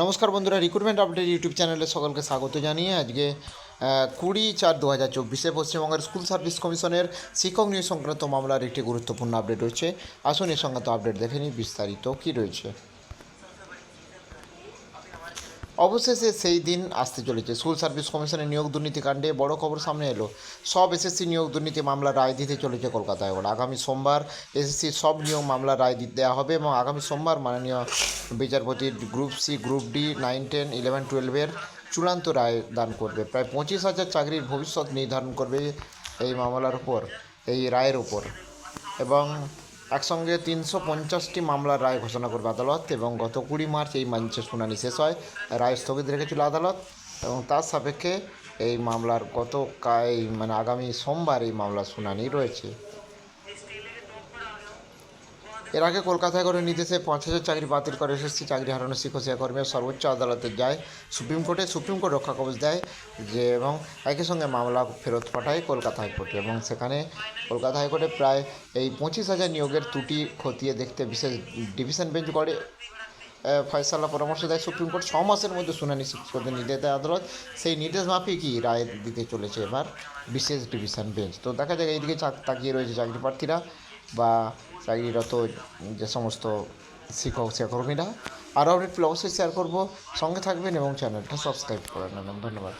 নমস্কার বন্ধুরা recruitment update YouTube চ্যানেলে সকলকে স্বাগত জানিয়ে আজকে কুড়ি চার দু হাজার চব্বিশে পশ্চিমবঙ্গের স্কুল সার্ভিস কমিশনের শিক্ষক নিয়োগ সংক্রান্ত মামলার একটি গুরুত্বপূর্ণ আপডেট রয়েছে। আসুন এ সংক্রান্ত আপডেট দেখে নিই, বিস্তারিত কী রয়েছে। অবশেষে সেই দিন আসতে চলেছে। স্কুল সার্ভিস কমিশনের নিয়োগ দুর্নীতি কাণ্ডে বড় খবর সামনে এলো। সব এসএসসি নিয়োগ দুর্নীতি মামলার রায় দিতে চলেছে কলকাতা হাইকোর্ট আগামী সোমবার এসএসসি সব নিয়োগ মামলার রায় দিতে দেওয়া হবে এবং আগামী সোমবার মাননীয় বিচারপতি group C, group D, nine, ten, eleven টুয়েলভের চূড়ান্ত রায় দান করবে। প্রায় পঁচিশ হাজার চাকরির ভবিষ্যৎ নির্ধারণ করবে এই মামলার উপর, এই রায়ের উপর। এবং একসঙ্গে তিনশো পঞ্চাশটি মামলার রায় ঘোষণা করবে আদালত এবং গত কুড়ি মার্চ এই মঞ্চের শুনানি শেষ হয়, রায় স্থগিত রেখেছিল আদালত এবং তার সাপেক্ষে এই মামলার গত মানে আগামী সোমবার এই মামলার শুনানি রয়েছে। এর আগে কলকাতা হাইকোর্টের নির্দেশে পাঁচ হাজার চাকরি বাতিল করে এসএসসি চাকরি হারানো শিক্ষক কর্মীরা সর্বোচ্চ আদালতে যায় সুপ্রিম কোর্টে। সুপ্রিম কোর্ট রক্ষা কবচ দেয় যে এবং একই সঙ্গে মামলা ফেরত পাঠায় কলকাতা হাইকোর্টে এবং সেখানে কলকাতা হাইকোর্টে প্রায় এই পঁচিশ হাজার নিয়োগের ত্রুটি খতিয়ে দেখতে বিশেষ ডিভিশন বেঞ্চ করে ফয়সালা পরামর্শ দেয় সুপ্রিম কোর্ট। ছ মাসের মধ্যে শুনানি করতে নির্দেশ দেয় আদালত। সেই নির্দেশ মাফিকই রায় দিতে চলেছে এবার বিশেষ ডিভিশন বেঞ্চ। তো দেখা যায় এইদিকে তাকিয়ে রয়েছে চাকরি প্রার্থীরা বা চাকরিরত যে সমস্ত শিক্ষক, শিক্ষকর্মীরা। আরও আপডেট পেলে অবশ্যই শেয়ার করব। সঙ্গে থাকবেন এবং চ্যানেলটা সাবস্ক্রাইব করে নেবেন। ধন্যবাদ।